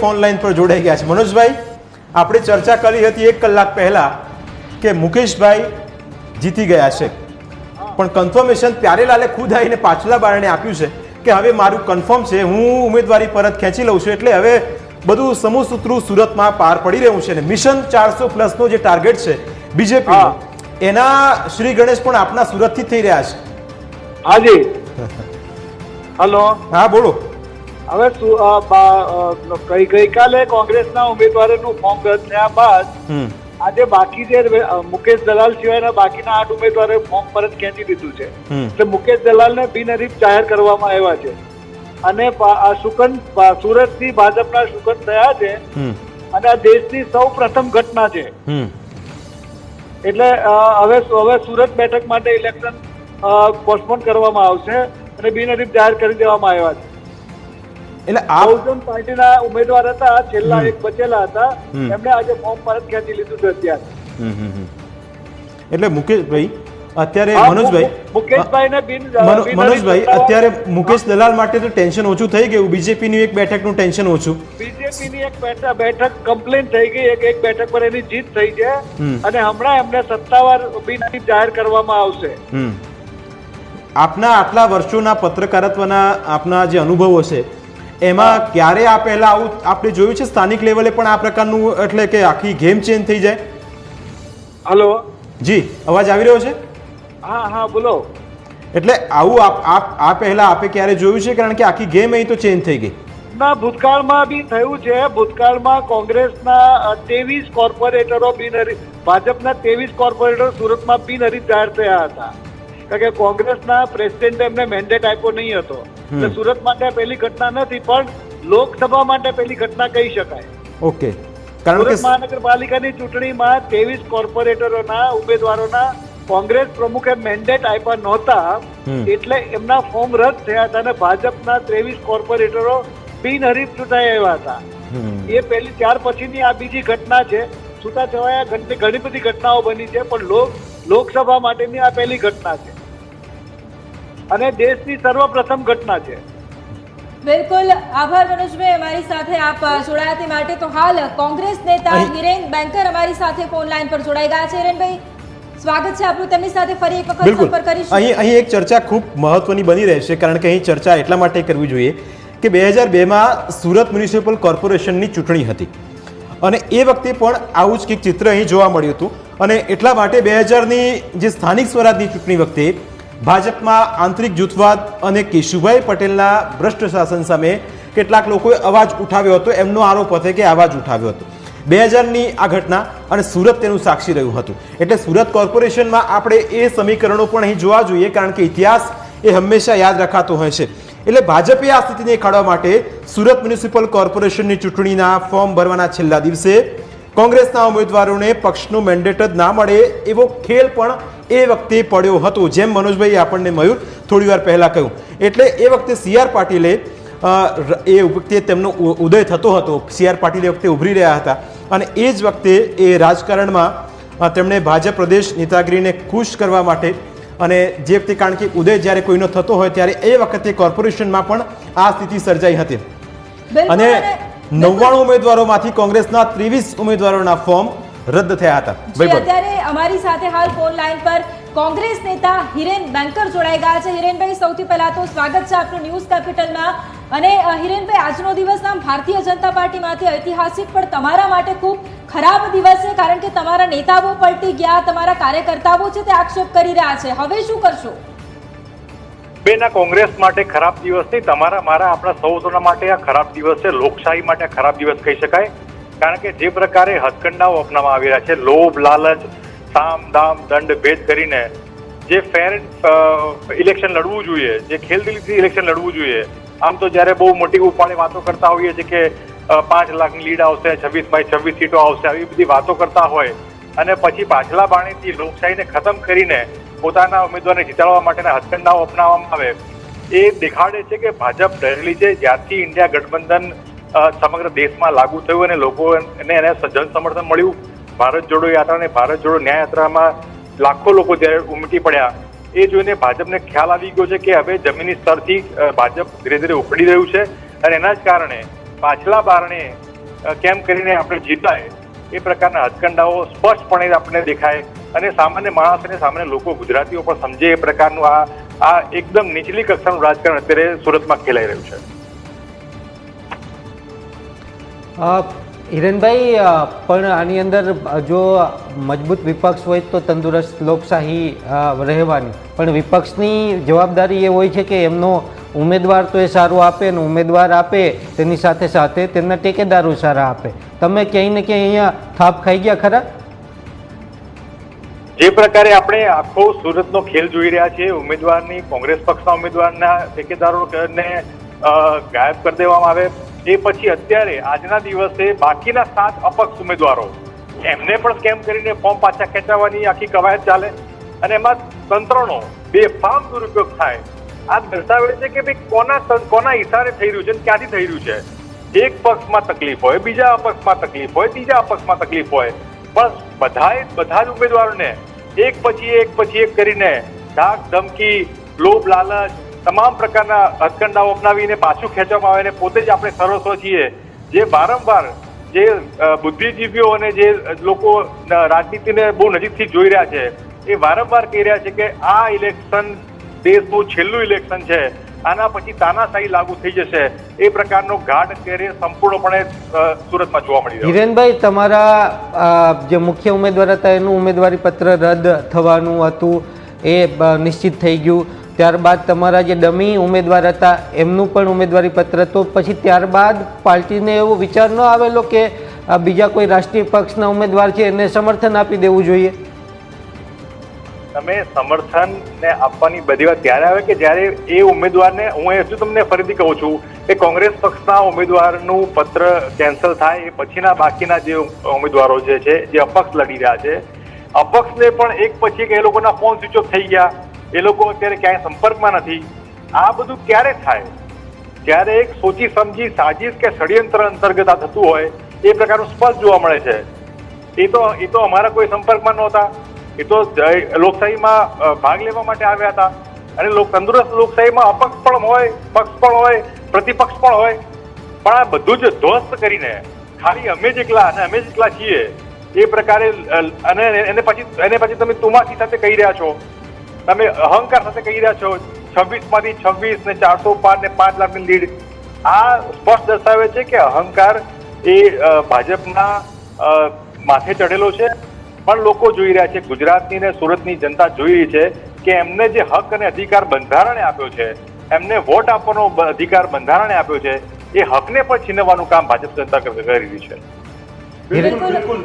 Phone line પર જોડાઈ ગયા છે. મનોજભાઈ આપણે ચર્ચા કરી હતી એક કલાક પહેલા કે મુકેશભાઈ જીતી ગયા છે. પણ કન્ફર્મેશન પ્યારેલાલે ખુદ આવીને પાછલા બારણે આપ્યું છે કે હવે મારું કન્ફર્મ છે હું ઉમેદવારી પરત ખેંચી લઉં છું એટલે હવે બધું સમૂહ સૂત્રું સુરતમાં પાર પડી રહ્યું છે અને મિશન ચારસો પ્લસનો જે ટાર્ગેટ છે બીજેપી એના શ્રી ગણેશ પણ આપના સુરતથી થઈ રહ્યા છે. હાજી. હલો હા બોલો. હવે ગઈ ગઈકાલે કોંગ્રેસના ઉમેદવારોનું ફોર્મ રદ થયા બાદ આજે બાકી જે મુકેશ દલાલ સિવાયના બાકીના આઠ ઉમેદવારોએ ફોર્મ પરત ખેંચી દીધું છે. એટલે મુકેશ દલાલને બિનહરીફ જાહેર કરવામાં આવ્યા છે. અને આ સુકન સુરતથી ભાજપના સુકન થયા છે. અને આ દેશની સૌ પ્રથમ ઘટના છે. એટલે હવે હવે સુરત બેઠક માટે ઇલેક્શન પોસ્ટપોન કરવામાં આવશે અને બિનહરીફ જાહેર કરી દેવામાં આવ્યા છે. એટલે બહુજન પાર્ટીના ઉમેદવાર હતા છેલ્લા એક બચેલા હતા. એમણે આજે ફોર્મ પરત ખેંચી લીધું છે અત્યારે. એટલે મુકેશભાઈ અત્યારે મનોજભાઈ મુ- મુકેશભાઈને બિન મનો- બિનહરીફ મનોજભાઈ અત્યારે મુકેશ દલાલ માટે તો ટેન્શન ઓછું થઈ ગયું. બીજેપીની એક બેઠકનું ટેન્શન ઓછું. બીજેપીની એક બેઠક કમ્પ્લેન થઈ ગઈ. એક એક બેઠક પર એની જીત થઈ છે. અને હમણાં એમને સત્તાવાર બિનહરીફ જાહેર કરવામાં આવશે. આપના આટલા વર્ષોના પત્રકારત્વના આપના જે અનુભવો છે એમાં ક્યારે આ પહેલા આવું આપણે જોયું છે? સ્થાનિક લેવલે પણ આ પ્રકારનું એટલે કે આખી ગેમ ચેન્જ થઈ જાય. હલો. જી અવાજ આવી રહ્યો છે? હા હા બોલો. એટલે આવું આપ આપ આ પહેલા આપે ક્યારે જોયું છે? કારણ કે આખી ગેમ અહીં તો ચેન્જ થઈ ગઈ. ના ભૂતકાળમાં બી થયું છે. ભૂતકાળમાં કોંગ્રેસના ત્રેવીસ કોર્પોરેટરો બિનહરી ભાજપના ત્રેવીસ કોર્પોરેટર સુરતમાં બિનહરી જાહેર થયા હતા. કારણ કે કોંગ્રેસના પ્રેસિડેન્ટે એમને મેન્ડેટ આપ્યો નહીં હતો. એટલે સુરત માટે પહેલી ઘટના નથી પણ લોકસભા માટે પહેલી ઘટના કહી શકાય. ઓકે. કારણ કે મહાનગરપાલિકાની ચૂંટણીમાં ત્રેવીસ કોર્પોરેટરોના ઉમેદવારોના કોંગ્રેસ પ્રમુખે મેન્ડેટ આપ્યા નહોતા એટલે એમના ફોર્મ રદ થયા હતા અને ભાજપના ત્રેવીસ કોર્પોરેટરો બિનહરીફ ચૂંટાઈ આવ્યા હતા. એ પહેલી ત્યાર પછીની આ બીજી ઘટના છે. છૂટાછવાયા ઘણી ઘણી બધી ઘટનાઓ બની છે પણ લોકસભા માટેની આ પહેલી ઘટના છે. અને દેશની સર્વપ્રથમ ઘટના છે. બિલકુલ આભાર મનોજભાઈ અમારી સાથે આપ જોડાયા તે માટે. તો હાલ કોંગ્રેસ નેતા હિરેન બેન્કર અમારી સાથે ફોન લાઈન પર જોડાઈ ગયા છે. હિરેનભાઈ સ્વાગત છે આપણું તેમની સાથે ફરી એક વખત બિલકુલ. સંપર્ક કરીશું. અહીં અહીં એક ચર્ચા ખૂબ મહત્વની બની રહેશે કારણ કે અહીં ચર્ચા એટલા માટે કરવી જોઈએ કે બે હજાર બેમાં સુરત મ્યુનિસિપલ કોર્પોરેશનની ચૂંટણી હતી. અને એ વખતે પણ આવું જ કંઈક ચિત્ર અહીં જોવા મળ્યું હતું. અને એટલા માટે બે હજારની જે સ્થાનિક સ્વરાજની ચૂંટણી વખતે ભાજપમાં આંતરિક જૂથવાદ અને કેશુભાઈ પટેલના ભ્રષ્ટ શાસન સામે કેટલાક લોકોએ અવાજ ઉઠાવ્યો હતો. એમનો આરોપ હતો કે અવાજ ઉઠાવ્યો હતો. બે હજારની આ ઘટના અને સુરત તેનું સાક્ષી રહ્યું હતું. એટલે સુરત કોર્પોરેશનમાં આપણે એ સમીકરણો પણ અહીં જોવા જોઈએ, કારણ કે ઇતિહાસ એ હંમેશા યાદ રખાતો હોય છે. એટલે ભાજપે આ સ્થિતિને ખાડવા માટે સુરત મ્યુનિસિપલ કોર્પોરેશનની ચૂંટણીના ફોર્મ ભરવાના છેલ્લા દિવસે કોંગ્રેસના ઉમેદવારોને પક્ષનું મેન્ડેટ જ ના મળે એવો ખેલ પણ એ વખતે પડ્યો હતો. જેમ મનોજભાઈ આપણને મયુર થોડી વાર પહેલા કહ્યું. એટલે એ વખતે સી આર પાટીલે એ વખતે તેમનો ઉદય થતો હતો. સી આર પાટીલ એ વખતે ઉભરી રહ્યા હતા. અને એ જ વખતે એ રાજકારણમાં તેમણે ભાજપ પ્રદેશ નેતાગીરીને ખુશ કરવા માટે અને જે વખતે કારણ કે ઉદય જ્યારે કોઈનો થતો હોય ત્યારે એ વખતે કોર્પોરેશનમાં પણ આ સ્થિતિ સર્જાઈ હતી. અને નવ્વાણું ઉમેદવારોમાંથી કોંગ્રેસના ત્રેવીસ ઉમેદવારોના ફોર્મ રદ થયા હતા. અત્યારે અમારી સાથે હાલ ફોન લાઈન પર કોંગ્રેસ નેતા હિરેન બેન્કર જોડાઈ ગયા છે. હિરેનભાઈ સૌથી પહેલા તો સ્વાગત છે આપનું ન્યૂઝ કેપિટલમાં. અને હિરેનભાઈ આજનો દિવસ આમ ભારતીય જનતા પાર્ટીમાંથી ઐતિહાસિક પણ તમારા માટે ખૂબ ખરાબ દિવસ છે કારણ કે તમારા નેતાઓ પલટી ગયા તમારા કાર્યકર્તાઓ છે તે આક્ષેપ કરી રહ્યા છે. હવે શું કરશો? બેન આ કોંગ્રેસ માટે ખરાબ દિવસ નહીં તમારા મારા આપણા સૌના માટે આ ખરાબ દિવસ છે. લોકશાહી માટે ખરાબ દિવસ કહી શકાય. કારણ કે જે પ્રકારે હથકંડાઓ અપનાવવામાં આવી રહ્યા છે, લોભ, લાલચ, સામ, દામ, દંડ, ભેદ કરીને જે ફેર ઇલેક્શન લડવું જોઈએ, જે ખેલદિલીથી ઇલેક્શન લડવું જોઈએ, આમ તો જ્યારે બહુ મોટી ઉપાડે વાતો કરતા હોઈએ છીએ કે પાંચ લાખની લીડ આવશે, છવ્વીસ બાય છવ્વીસ સીટો આવશે, આવી બધી વાતો કરતા હોય અને પછી પાછલા બાણીથી લોકશાહીને ખતમ કરીને પોતાના ઉમેદવારને જીતાડવા માટેના હથકંડાઓ અપનાવવામાં આવે, એ દેખાડે છે કે ભાજપ ડરેલી છે. જ્યારથી ઇન્ડિયા ગઠબંધન સમગ્ર દેશમાં લાગુ થયું અને લોકોને એને જન સમર્થન મળ્યું. ભારત જોડો યાત્રા અને ભારત જોડો ન્યાય યાત્રામાં લાખો લોકો જ્યારે ઉમટી પડ્યા, એ જોઈને ભાજપને ખ્યાલ આવી ગયો છે કે હવે જમીની સ્તરથી ભાજપ ધીરે ધીરે ઉખડી રહ્યું છે અને એના જ કારણે પાછલા બારણે કેમ કરીને આપણે જીતાય, એ પ્રકારના હથકંડાઓ સ્પષ્ટપણે આપણને દેખાય અને સામાન્ય માણસ અને સામાન્ય લોકો ગુજરાતીઓ પણ સમજે એ પ્રકારનું આ આ એકદમ નીચલી કક્ષાનું રાજકારણ અત્યારે સુરતમાં ખેલાઈ રહ્યું છે. હિરેનભાઈ પણ આની અંદર જો મજબૂત વિપક્ષ હોય તો તંદુરસ્ત, લોકશાહી રહેવાની. પણ વિપક્ષની જવાબદારી એ હોય છે કે એમનો ઉમેદવાર તો એ સારું આપે ને ઉમેદવાર આપે, તેની સાથે સાથે તેમના ટેકેદારો સારા આપે. તમે ક્યાંય ને ક્યાંય અહીંયા થાપ ખાઈ ગયા ખરા? જે પ્રકારે આપણે આખો સુરતનો ખેલ જોઈ રહ્યા છીએ, ઉમેદવારની કોંગ્રેસ પક્ષના ઉમેદવારના ટેકેદારોને ગાયબ કરી દેવામાં આવે. એ પછી અત્યારે આજના દિવસે બાકીના સાત અપક્ષ ઉમેદવારો એમને પણ સ્કેમ કરીને ફોર્મ પાછા ખેંચાવવાની આખી કવાયત ચાલે અને એમાં તંત્રનો બેફામ દુરુપયોગ થાય. આ દર્શાવે છે કે ભાઈ કોના કોના ઇશારે થઈ રહ્યું છે અને ક્યાંથી થઈ રહ્યું છે? એક પક્ષમાં તકલીફ હોય, બીજા અપક્ષમાં તકલીફ હોય, ત્રીજા અપક્ષમાં તકલીફ હોય. પણ બધાએ, બધા જ ઉમેદવારોને એક પછી એક પછી એક કરીને ધાક ધમકી લોભ લાલચ તમામ પ્રકારના હથકંડાઓ અપનાવીને પાછું ખેંચવામાં આવે અને પોતે જ આપણે સરસો છીએ. જે વારંવાર જે બુદ્ધિજીવીઓ અને જે લોકો રાજનીતિને બહુ નજીકથી જોઈ રહ્યા છે, એ વારંવાર કહી રહ્યા છે કે આ ઇલેક્શન દેશનું છેલ્લું ઇલેક્શન છે. આના પછી તાનાશાહી લાગુ થઈ જશે. એ પ્રકારનો ગાઢ અત્યારે સંપૂર્ણપણે સુરતમાં જોવા મળી રહ્યો હિરેનભાઈ, તમારા જે મુખ્ય ઉમેદવાર હતા, એનું ઉમેદવારી પત્ર રદ થવાનું હતું, એ નિશ્ચિત થઈ ગયું. ત્યારબાદ તમારા જે ડમી ઉમેદવાર હતા, એમનું પણ ઉમેદવારી પત્ર તો પછી ત્યારબાદ પાર્ટીને એવો વિચાર ન આવેલો કે બીજા કોઈ રાષ્ટ્રીય પક્ષના ઉમેદવાર છે, એને સમર્થન આપી દેવું જોઈએ? તમે સમર્થન ને આપવાની બધી વાત ત્યારે આવે કે જ્યારે એ ઉમેદવારને, હું હજુ તમને ફરીથી કહું છું કે કોંગ્રેસ પક્ષના ઉમેદવારનું પત્ર કેન્સલ થાય એ પછીના બાકીના જે ઉમેદવારો જે છે, જે અપક્ષ લડી રહ્યા છે, અપક્ષને પણ એક પછી એક એ લોકોના ફોન સ્વિચ ઓફ થઈ ગયા. એ લોકો અત્યારે ક્યાંય સંપર્કમાં નથી. આ બધું ક્યારે થાય? જ્યારે એક સોચી સમજી સાજીશ કે ષડયંત્ર અંતર્ગત આ થતું હોય, એ પ્રકારનું સ્પષ્ટ જોવા મળે છે. એ તો એ તો અમારા કોઈ સંપર્કમાં નહોતા. એ તો લોકશાહીમાં ભાગ લેવા માટે આવ્યા હતા. અને તંદુરસ્ત લોકશાહીમાં અપક્ષ પણ હોય, પક્ષ પણ હોય, પ્રતિપક્ષ પણ હોય. પણ આ બધું જ ધ્વસ્ત કરીને, ખાલી અમે જ એકલા, અને અમે જ એકલા છીએ. એ પ્રકારે અને એને પછી એને પછી તમે તુમાસી સાથે કહી રહ્યા છો. તમે અહંકાર સાથે કહી રહ્યા છો છવ્વીસમાંથી છવ્વીસ ને ચારસો પાંચ ને પાંચ લાખની લીડ. આ સ્પષ્ટ દર્શાવે છે કે અહંકાર એ ભાજપના માથે ચડેલો છે. પણ લોકો જોઈ રહ્યા છે, ગુજરાતની ને સુરતની જનતા જોઈ રહી છે કે એમને જે હક અને અધિકાર બંધારણે આપ્યો છે, એમને વોટ આપવાનો અધિકાર બંધારણે આપ્યો છે, એ હકને પણ છીનવવાનું કામ ભાજપ જનતા કરી રહી છે. બિલકુલ બિલકુલ.